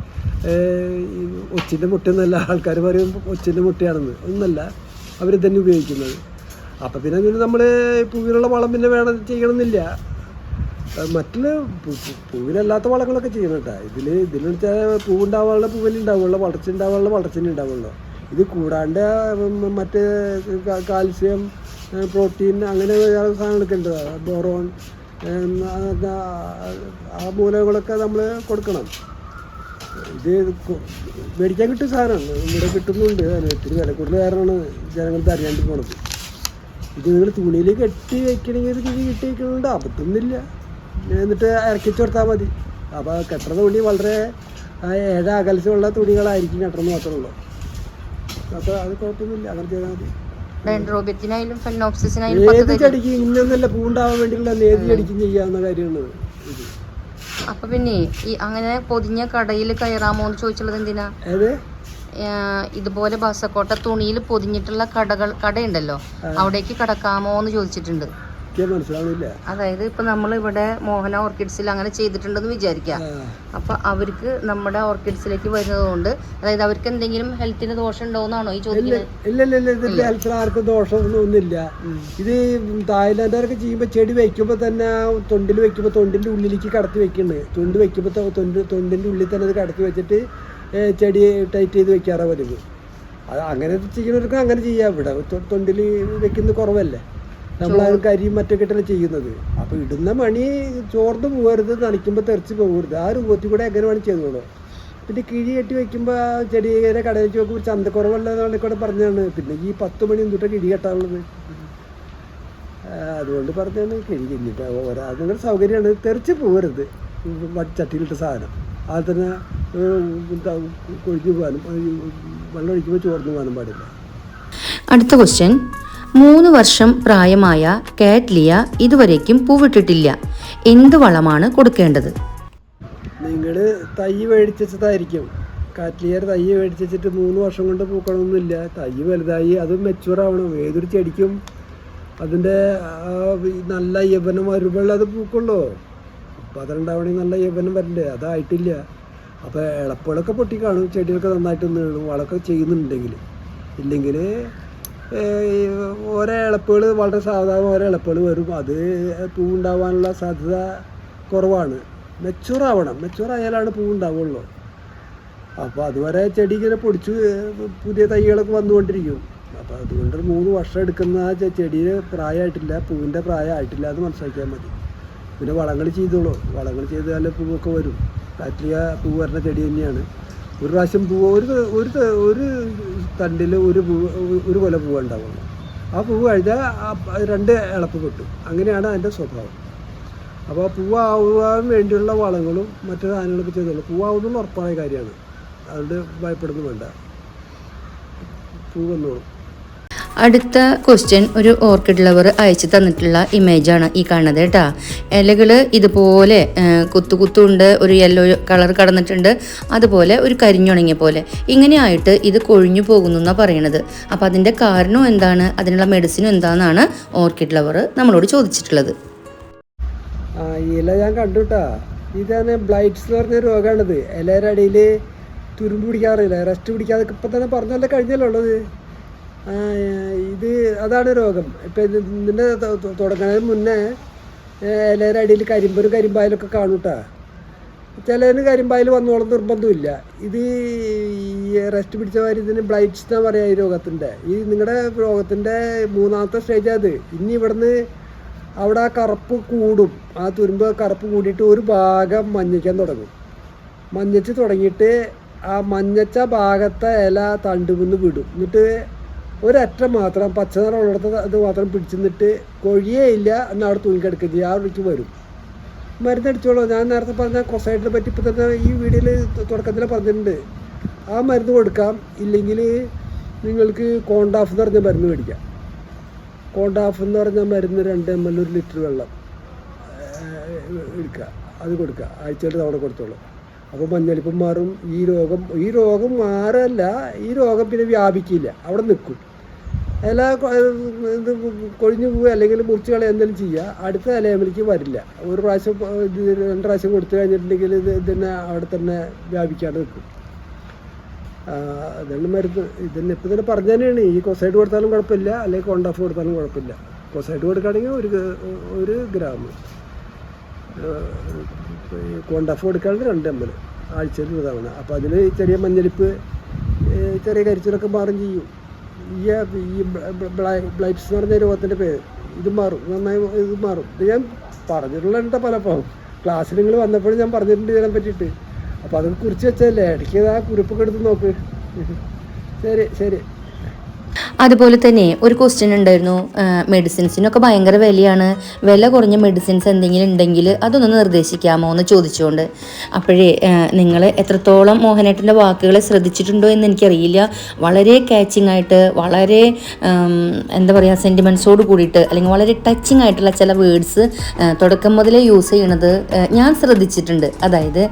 ഒച്ചിന്റെ മുട്ടയെന്നല്ല. ആൾക്കാർ പറയും ഒച്ചിന്റെ മുട്ടയാണെന്ന്. ഒന്നല്ല. അവർ തന്നെ ഉപയോഗിക്കുന്നത്. അപ്പം പിന്നെ നമ്മൾ പൂവിനുള്ള വളം പിന്നെ വേണം ചെയ്യണമെന്നില്ല. മറ്റുള്ള പൂവിനല്ലാത്ത വളങ്ങളൊക്കെ ചെയ്യണം കേട്ടോ. ഇതിൽ ഇതിൽ വെച്ചാൽ പൂവുണ്ടാവാനുള്ള പൂവിലുണ്ടാവുള്ളൂ വളർച്ച ഉണ്ടാവാനുള്ള വളർച്ചയിൽ ഉണ്ടാവുള്ളൂ. ഇത് കൂടാണ്ട് മറ്റ് കാൽസ്യം പ്രോട്ടീൻ അങ്ങനെ സാധനങ്ങളൊക്കെ ഉണ്ട്. ബോറോൺ ആ മൂലകളൊക്കെ നമ്മൾ കൊടുക്കണം. ഇത് മേടിക്കാൻ കിട്ടിയ സാധനമാണ്. ഇവിടെ കിട്ടുന്നുണ്ട്. ഒത്തിരി വില കൂടുതൽ കാരണമാണ് ജനങ്ങൾക്ക് അറിയാണ്ട് പോണത്. ഇത് നിങ്ങൾ തുണിയിൽ കെട്ടി വെക്കണമെങ്കിൽ ഇത് കിട്ടി കെട്ടി വെക്കണമുണ്ട് അബദ്ധമൊന്നുമില്ല എന്നിട്ട് ഇറക്കിച്ചു കൊടുത്താൽ മതി. അപ്പോൾ കെട്ടുന്ന തുണി വളരെ ഏഴ അകൽച്ചമുള്ള തുണികളായിരിക്കും കെട്ടണം മാത്രമേ ഉള്ളൂ. അപ്പോൾ അത് കുഴപ്പമൊന്നുമില്ല അങ്ങനെ ചെയ്താൽ മതി. ഡെൻഡ്രോബിയത്തിനായാലും ഫെലിനോപ്സിസിനായാലും പത്ത് ഏത് ചെടിക്ക് ഇന്നൊന്നല്ല പൂണ്ടാവാൻ വേണ്ടിയുള്ള ഏത് ചെടിക്കും ചെയ്യാവുന്ന കാര്യമാണ് ഇത്. അപ്പൊ പിന്നെ ഈ അങ്ങനെ പൊതിഞ്ഞ കടയിൽ കയറാമോ എന്ന് ചോദിച്ചുള്ളത് എന്തിനാ? ഇതുപോലെ ബസക്കോട്ട തുണിയിൽ പൊതിഞ്ഞിട്ടുള്ള കടകൾ കടയുണ്ടല്ലോ. അവിടേക്ക് കടക്കാമോ എന്ന് ചോദിച്ചിട്ടുണ്ട്. മനസ്സിലാവണില്ല. അതായത് ഇപ്പൊ നമ്മൾ ഇവിടെ മോഹന ഓർക്കിഡ്സിൽ അങ്ങനെ ചെയ്തിട്ടുണ്ടെന്ന് വിചാരിക്കാം. അപ്പൊ അവർക്ക് നമ്മുടെ ഓർക്കിഡ്സിലേക്ക് വരുന്നതുകൊണ്ട് അതായത് അവർക്ക് എന്തെങ്കിലും ഹെൽത്തിന് ദോഷം ഉണ്ടോന്നാണോ ഈ ചോദിക്കുന്നത്? ഇല്ല ഇതിന്റെ ആർക്കും ദോഷമൊന്നും ഒന്നുമില്ല ഇത് തായ്ലാൻഡുകാരൊക്കെ ചെയ്യുമ്പോൾ ചെടി വെക്കുമ്പോൾ തന്നെ തൊണ്ടിൽ വെക്കുമ്പോൾ തൊണ്ടിന്റെ ഉള്ളിലേക്ക് കടത്തി വെക്കുന്നുണ്ട് തൊണ്ട് വെക്കുമ്പോൾ തൊണ്ട് തൊണ്ടിന്റെ ഉള്ളിൽ തന്നെ അത് കടത്തി വെച്ചിട്ട് ചെടി ടൈറ്റ് ചെയ്ത് വെക്കാറാണ് പതിവ്. അത് അങ്ങനെ ചെയ്യുന്നവർക്ക് അങ്ങനെ ചെയ്യാം. ഇവിടെ തൊണ്ടിൽ വെക്കുന്നത് കുറവല്ലേ? നമ്മളത് കരിയും മറ്റൊക്കെ ഇട്ടല്ലേ ചെയ്യുന്നത്. അപ്പോൾ ഇടുന്ന മണി ചോർന്ന് പോകരുത് നനയ്ക്കുമ്പോൾ തെറിച്ച് പോകരുത്. ആ രൂപത്തിൽ കൂടെ എങ്ങനെ വേണം ചെയ്തോളൂ പിന്നെ കിഴി കെട്ടി വെക്കുമ്പോൾ ചെടിയുടെ കടയിലേക്ക് വെക്കുമ്പോൾ ചന്തക്കുറവല്ല കൂടെ പറഞ്ഞാണ് പിന്നെ ഈ പത്ത് മണി എന്തുട്ട കിഴി കെട്ടാനുള്ളത്. ആ, അതുകൊണ്ട് പറഞ്ഞാണ് കിഴി കിഴിഞ്ഞിട്ട് ഓരോ നിങ്ങളുടെ സൗകര്യമാണ്. തെറിച്ച് പോകരുത്. ചട്ടിയിലിട്ട സാധനം. അത് തന്നെ കൊഴിഞ്ഞു പോകാനും അത് വെള്ളം ഒഴിക്കുമ്പോൾ ചോർന്നു പോകാനും പാടില്ല. അടുത്ത ക്വസ്റ്റ്യൻ മൂന്ന് വർഷം പ്രായമായ കാറ്റ്ലിയ ഇതുവരേക്കും പൂവിട്ടിട്ടില്ല. എന്ത് വളമാണ് കൊടുക്കേണ്ടത്? നിങ്ങൾ തൈ മേടിച്ചതായിരിക്കും കാറ്റ്ലിയർ തൈ മേടിച്ചിട്ട് മൂന്ന് വർഷം കൊണ്ട് പൂക്കണമെന്നില്ല തൈ വലുതായി അത് മെച്ചൂർ ആവണം. ഏതൊരു ചെടിക്കും അതിന്റെ നല്ല യവനം വരുമ്പോൾ അത് പൂക്കുള്ളൂ. അപ്പം അതുണ്ടാവണമെങ്കിൽ നല്ല യവനം വരണ്ടേ? അതായിട്ടില്ല. അപ്പോൾ ഇളപ്പുകളൊക്കെ പൊട്ടി കാണും ചെടികളൊക്കെ നന്നായിട്ട് നീളും വളമൊക്കെ ചെയ്യുന്നുണ്ടെങ്കിൽ ഇല്ലെങ്കിൽ ഓരോ ഇളപ്പുകൾ വളരെ സാധാരണ ഓരോ ഇളപ്പുകൾ വരും. അത് പൂവുണ്ടാവാനുള്ള സാധ്യത കുറവാണ്. മെച്ചൂർ ആവണം. മെച്ചൂർ ആയാലാണ് പൂവുണ്ടാവുള്ളൂ. അപ്പോൾ അതുവരെ ചെടി ഇങ്ങനെ പൊടിച്ച് പുതിയ തൈകളൊക്കെ വന്നുകൊണ്ടിരിക്കും. അപ്പോൾ അതുകൊണ്ട് മൂന്ന് വർഷം എടുക്കുന്ന ആ ചെ- ചെടിയുടെ പ്രായമായിട്ടില്ല പൂവിന്റെ പ്രായമായിട്ടില്ല എന്ന് മനസ്സിലാക്കിയാൽ മതി. പിന്നെ വളങ്ങൾ ചെയ്തോളൂ. വളങ്ങൾ ചെയ്താൽ പൂവൊക്കെ വരും. കാറ്റിയ പൂ വരുന്ന ചെടി തന്നെയാണ്. ഒരു പ്രാവശ്യം പൂവ് ഒരു ഒരു ഒരു തണ്ടിൽ ഒരു പൂവ് ഒരു കൊല പൂവ് ഉണ്ടാവുള്ളൂ. ആ പൂവ് കഴിഞ്ഞാൽ രണ്ട് ഇളപ്പ് കിട്ടും. അങ്ങനെയാണ് അതിന്റെ സ്വഭാവം. അപ്പോൾ ആ പൂവാവാൻ വേണ്ടിയുള്ള വളങ്ങളും മറ്റു സാധനങ്ങളൊക്കെ ചെയ്തോളൂ പൂവാവുന്നുള്ള ഉറപ്പായ കാര്യമാണ്. അതുകൊണ്ട് ഭയപ്പെടുന്നു വേണ്ട. പൂ വന്നോളും. അടുത്ത ക്വസ്റ്റ്യൻ ഒരു ഓർക്കിഡ് ലവർ അയച്ചു തന്നിട്ടുള്ള ഇമേജാണ് ഈ കാണുന്നത് കേട്ടാ. ഇലകൾ ഇതുപോലെ കുത്തു കുത്തുണ്ട് ഒരു യെല്ലോ കളർ കടന്നിട്ടുണ്ട് അതുപോലെ ഒരു കരിഞ്ഞുണങ്ങിയ പോലെ. ഇങ്ങനെയായിട്ട് ഇത് കൊഴിഞ്ഞു പോകുന്നു എന്നാണ് പറയണത്. അപ്പോൾ അതിന്റെ കാരണം എന്താണ്? അതിനുള്ള മെഡിസിനും എന്താണെന്നാണ് ഓർക്കിഡ് ലവർ നമ്മളോട് ചോദിച്ചിട്ടുള്ളത്. ഇല ഞാൻ കണ്ടു കേട്ടാ ഇതാണ് ബ്ലൈറ്റ്സ് എന്ന് പറഞ്ഞ രോഗമാണിത് ഇലയുടെ അടിയിൽ തുരുമ്പ് പിടിക്കാറില്ല റെസ്റ്റ് പിടിക്കാതെ. ഇപ്പം തന്നെ പറഞ്ഞല്ലേ കഴിഞ്ഞല്ലോ ഉള്ളത്? ഇത് അതാണ് രോഗം. ഇപ്പം ഇത് ഇതിന്റെ തുടങ്ങുന്നതിന് മുന്നേ ഇലയുടെ അടിയിൽ കരിമ്പൊരു കരിമ്പായലൊക്കെ ട്ടാ. ചിലതിന് കരിമ്പായൽ വന്നോളം നിർബന്ധമില്ല. ഇത് ഈ റെസ്റ്റ് പിടിച്ച മാതിരി ഇതിന് ബ്ലൈറ്റ്സ് എന്നാ പറയാ ഈ രോഗത്തിന്റെ ഈ നിങ്ങളുടെ രോഗത്തിന്റെ മൂന്നാമത്തെ സ്റ്റേജ് അത്. ഇനി ഇവിടുന്ന് അവിടെ ആ കറുപ്പ് കൂടും. ആ തുരുമ്പ് കറുപ്പ് കൂടിയിട്ട് ഒരു ഭാഗം മഞ്ഞയ്ക്കാൻ തുടങ്ങും. മഞ്ഞച്ച് തുടങ്ങിയിട്ട് ആ മഞ്ഞച്ച ഭാഗത്തെ ഇല തണ്ടുമെന്ന് വിടും. എന്നിട്ട് ഒരറ്റം മാത്രം പച്ച നിറമുള്ളിടത്ത് അത് മാത്രം പിടിച്ചു നിന്നിട്ട് കൊഴിയേ ഇല്ല എന്നാൽ അവിടെ തൂങ്ങിക്കിടക്കുകയും ചെയ്യും ആ വഴിക്ക് വരും. മരുന്നടിച്ചോളൂ. ഞാൻ നേരത്തെ പറഞ്ഞ കൊസൈറ്റിനെ പറ്റി ഇപ്പം തന്നെ ഈ വീഡിയോയിൽ തുടക്കത്തിൽ പറഞ്ഞിട്ടുണ്ട്. ആ മരുന്ന് കൊടുക്കാം. ഇല്ലെങ്കിൽ നിങ്ങൾക്ക് കോണ്ടാഫ് എന്ന് പറഞ്ഞ മരുന്ന് മേടിക്കാം. കോണ്ടാഫ് എന്ന് പറഞ്ഞ മരുന്ന് രണ്ട് എം എൽ ഒരു ലിറ്റർ വെള്ളം എടുക്കുക. അത് കൊടുക്കുക. ആഴ്ചയിൽ തവണ കൊടുത്തോളൂ. അപ്പോൾ മഞ്ഞളിപ്പം മാറും. ഈ രോഗം ഈ രോഗം മാറല്ല. ഈ രോഗം പിന്നെ വ്യാപിക്കില്ല. അവിടെ നിൽക്കും. ഇല ഇത് കൊഴിഞ്ഞു പോവുക അല്ലെങ്കിൽ മുറിച്ച് കളയുക എന്തെങ്കിലും ചെയ്യുക. അടുത്ത ഇലയമ്മലേക്ക് വരില്ല. ഒരു പ്രാവശ്യം രണ്ട് പ്രാവശ്യം കൊടുത്തു കഴിഞ്ഞിട്ടുണ്ടെങ്കിൽ ഇത് ഇതിനെ അവിടെ തന്നെ വ്യാപിക്കാണ്ട് നിൽക്കും. അതാണ് മരുന്ന് ഇതിന് ഇപ്പം തന്നെ പറഞ്ഞു തന്നെയാണ്. ഈ കൊസൈഡ് കൊടുത്താലും കുഴപ്പമില്ല. അല്ലെങ്കിൽ കോണ്ടാഫ് കൊടുത്താലും കുഴപ്പമില്ല. കൊസൈഡ് കൊടുക്കുകയാണെങ്കിൽ ഒരു ഒരു ഗ്രാം കോണ്ടാഫ് കൊടുക്കുകയാണെങ്കിൽ രണ്ട് എം ആഴ്ചയിൽ ഒരു തവണ. അപ്പോൾ അതിൽ ചെറിയ മഞ്ഞളിപ്പ് ചെറിയ കരിച്ചിലൊക്കെ മാറും ചെയ്യും. ഈ ഈ ബ്ലൈപ്സ് എന്ന് പറഞ്ഞ രോഗത്തിന്റെ പേര്. ഇത് മാറും. നന്നായി ഇത് മാറും. ഞാൻ പറഞ്ഞിട്ടുള്ള പലപ്പോഴും. ക്ലാസ്സിൽ നിങ്ങൾ വന്നപ്പോഴും ഞാൻ പറഞ്ഞിട്ടുണ്ട് ഇതിനെ പറ്റിയിട്ട്. അപ്പോൾ അതിനെ കുറിച്ച് വെച്ചതല്ലേ? ഇടയ്ക്ക് ആ കുറിപ്പൊക്കെ എടുത്ത് നോക്ക്. ശരി ശരി. അതുപോലെ തന്നെ ഒരു ക്വസ്റ്റ്യൻ ഉണ്ടായിരുന്നു മെഡിസിൻസിനൊക്കെ ഭയങ്കര വിലയാണ്. വില കുറഞ്ഞ മെഡിസിൻസ് എന്തെങ്കിലും ഉണ്ടെങ്കിൽ അതൊന്ന് നിർദ്ദേശിക്കാമോ എന്ന് ചോദിച്ചുകൊണ്ട്. അപ്പോഴേ നിങ്ങൾ എത്രത്തോളം മോഹനേട്ടന്റെ വാക്കുകളെ ശ്രദ്ധിച്ചിട്ടുണ്ടോ എന്ന് എനിക്കറിയില്ല. വളരെ കാച്ചിങ് ആയിട്ട് വളരെ എന്താ പറയുക സെന്റിമെൻസോട് കൂടിയിട്ട് അല്ലെങ്കിൽ വളരെ ടച്ചിങ് ആയിട്ടുള്ള ചില വേർഡ്സ് തുടക്കം മുതലേ യൂസ് ചെയ്യണത് ഞാൻ ശ്രദ്ധിച്ചിട്ടുണ്ട്. അതായത്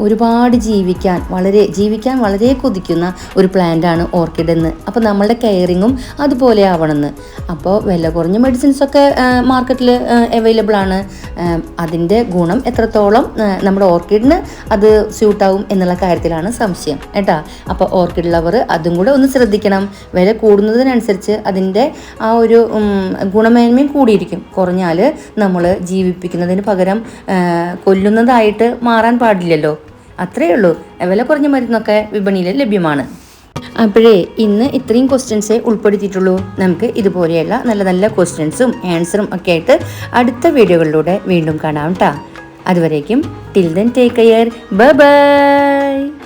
ഒരുപാട് ജീവിക്കാൻ വളരെ ജീവിക്കാൻ വളരെ കൊതിക്കുന്ന ഒരു പ്ലാന്റാണ് ഓർക്കിഡ് എന്ന്. അപ്പോൾ നമ്മളുടെ കെയറിങ്ങും അതുപോലെ ആവണമെന്ന്. അപ്പോൾ വില കുറഞ്ഞ മെഡിസിൻസൊക്കെ മാർക്കറ്റിൽ അവൈലബിൾ ആണ്. അതിന്റെ ഗുണം എത്രത്തോളം നമ്മുടെ ഓർക്കിഡിന് അത് സ്യൂട്ടാവും എന്നുള്ള കാര്യത്തിലാണ് സംശയം കേട്ടോ? അപ്പോൾ ഓർക്കിഡ് ലവർ അതും കൂടെ ഒന്ന് ശ്രദ്ധിക്കണം. വില കൂടുന്നതിനനുസരിച്ച് അതിന്റെ ആ ഒരു ഗുണമേന്മയും കൂടിയിരിക്കും. കുറഞ്ഞാൽ നമ്മൾ ജീവിപ്പിക്കുന്നതിന് പകരം കൊല്ലുന്നതായിട്ട് മാറാൻ പാടില്ലല്ലോ. അത്രയേ ഉള്ളൂ. വില കുറഞ്ഞ മരുന്നൊക്കെ വിപണിയിൽ ലഭ്യമാണ്. അപ്പോഴേ ഇന്ന് ഇത്രയും ക്വസ്റ്റ്യൻസേ ഉൾപ്പെടുത്തിയിട്ടുള്ളൂ. നമുക്ക് ഇതുപോലെയുള്ള നല്ല നല്ല ക്വസ്റ്റ്യൻസും ആൻസറും ഒക്കെ ആയിട്ട് അടുത്ത വീഡിയോകളിലൂടെ വീണ്ടും കാണാം കേട്ടോ അതുവരേക്കും till then take care bye